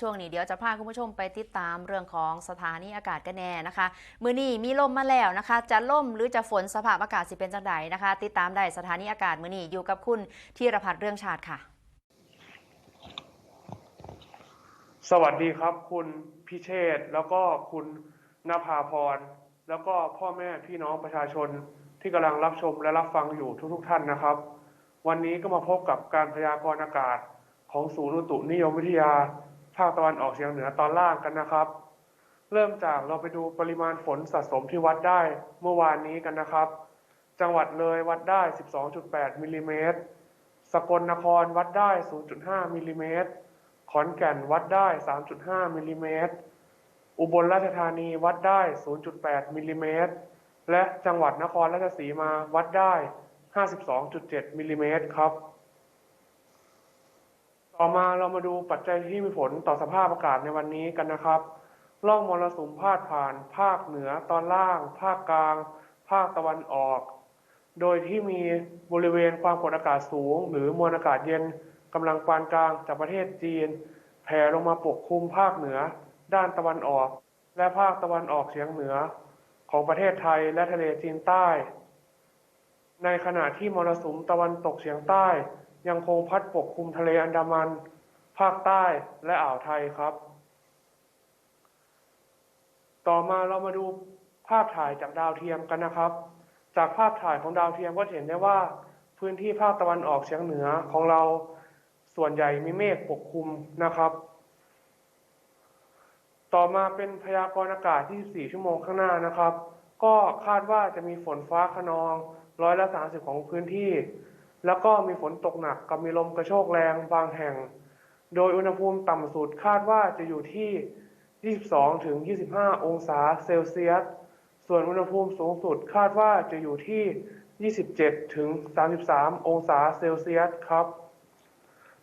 ช่วงนี้เดี๋ยวจะพาคุณผู้ชมไปติดตามเรื่องของสถานีอากาศกันแน่นะคะ มือนี้มีลมมาแล้วนะคะ จะล่มหรือจะฝนสภาพอากาศสิเป็นจังใดนะคะ ติดตามได้สถานีอากาศมือนี้อยู่กับคุณธีรพัฒน์เรื่องชาติค่ะ สวัสดีครับ คุณพิเชษแล้วก็คุณนภาพร แล้วก็พ่อแม่พี่น้องประชาชนที่กำลังรับชมและรับฟังอยู่ทุกๆทท่านนะครับ วันนี้ก็มาพบกับการพยากรณ์อากาศของศูนย์อุตุนิยมวิทยา ภาคตะวันออกเฉียงเหนือตอนล่างกันนะครับ เริ่มจากเราไปดูปริมาณฝนสะสมที่วัดได้เมื่อวานนี้กันนะครับ จังหวัดเลยวัดได้ 12.8มิลลิเมตรสกลนครวัดได้ 0.5มิลลิเมตรขอนแก่นวัดได้ 3.5มิลลิเมตรอุบลราชธานีวัดได้ 0.8มิลลิเมตรและจังหวัดนครราชสีมาวัดได้ 52.7มิลลิเมตรครับ ต่อมาเรามาดูปัจจัยที่มีผลต่อสภาพอากาศในวันนี้กันนะครับร่องมรสุมพาดผ่าน ภาคเหนือตอนล่าง ภาคกลาง ภาคตะวันออก โดยที่มีบริเวณความกดอากาศสูง หรือมวลอากาศเย็นกำลังปานกลางจากประเทศจีน แผ่ลงมาปกคลุมภาคเหนือ ด้านตะวันออก และภาคตะวันออกเฉียงเหนือ ของประเทศไทยและทะเลจีนใต้ ในขณะที่มรสุมตะวันตกเฉียงใต้ ยังคงพัดปกคลุมทะเลอันดามัน ภาคใต้และอ่าวไทยครับ ต่อมาเรามาดูภาพถ่ายจากดาวเทียมกันนะครับ จากภาพถ่ายของดาวเทียมก็เห็นได้ว่า พื้นที่ภาคตะวันออกเฉียงเหนือของเราส่วนใหญ่มีเมฆปกคลุมนะครับ ต่อมาเป็นพยากรณ์อากาศที่24ชั่วโมงข้างหน้านะครับ ก็คาดว่าจะมีฝนฟ้าขนองร้อยละ30ของพื้นที่ แล้วก็มีฝนตกหนักกับมีลมกระโชกแรงบางแห่ง โดยอุณหภูมิต่ำสุดคาดว่าจะอยู่ที่ 22 ถึง 25 องศาเซลเซียส ส่วนอุณหภูมิสูงสุดคาดว่าจะอยู่ที่ 27 ถึง 33 องศาเซลเซียสครับ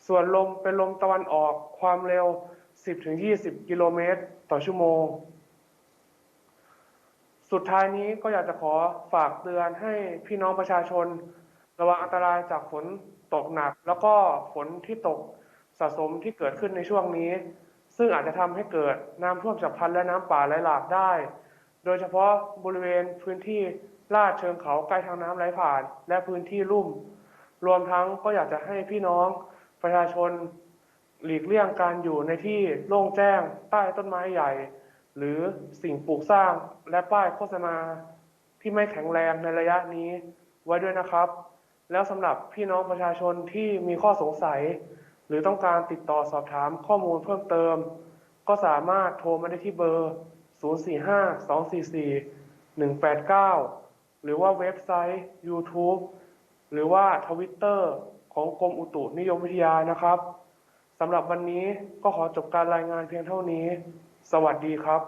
ส่วนลมเป็นลมตะวันออกความเร็ว 10 ถึง 20 กิโลเมตรต่อชั่วโมง สุดท้ายนี้ก็อยากจะขอฝากเตือนให้พี่น้องประชาชน ระวังอันตรายจากฝนตกหนัก แล้วก็ฝนที่ตกสะสมที่เกิดขึ้นในช่วงนี้ ซึ่งอาจจะทำให้เกิดน้ำท่วมฉับพลันและน้ำป่าไหลหลากได้ โดยเฉพาะบริเวณพื้นที่ลาดเชิงเขาใกล้ทางน้ำไหลผ่าน และพื้นที่ลุ่ม รวมทั้งก็อยากจะให้พี่น้องประชาชนหลีกเลี่ยงการอยู่ในที่โล่งแจ้ง ใต้ต้นไม้ใหญ่ หรือสิ่งปลูกสร้างและป้ายโฆษณาที่ไม่แข็งแรงในระยะนี้ไว้ด้วยนะครับ แล้วสำหรับพี่น้องประชาชนที่มีข้อสงสัย หรือต้องการติดต่อสอบถามข้อมูลเพิ่มเติม ก็สามารถโทรมาได้ที่เบอร์ 045-244-189 หรือว่าเว็บไซต์ YouTube หรือว่าทวิตเตอร์ของกรมอุตุนิยมวิทยานะครับสำหรับวันนี้ก็ขอจบการรายงานเพียงเท่านี้ สวัสดีครับ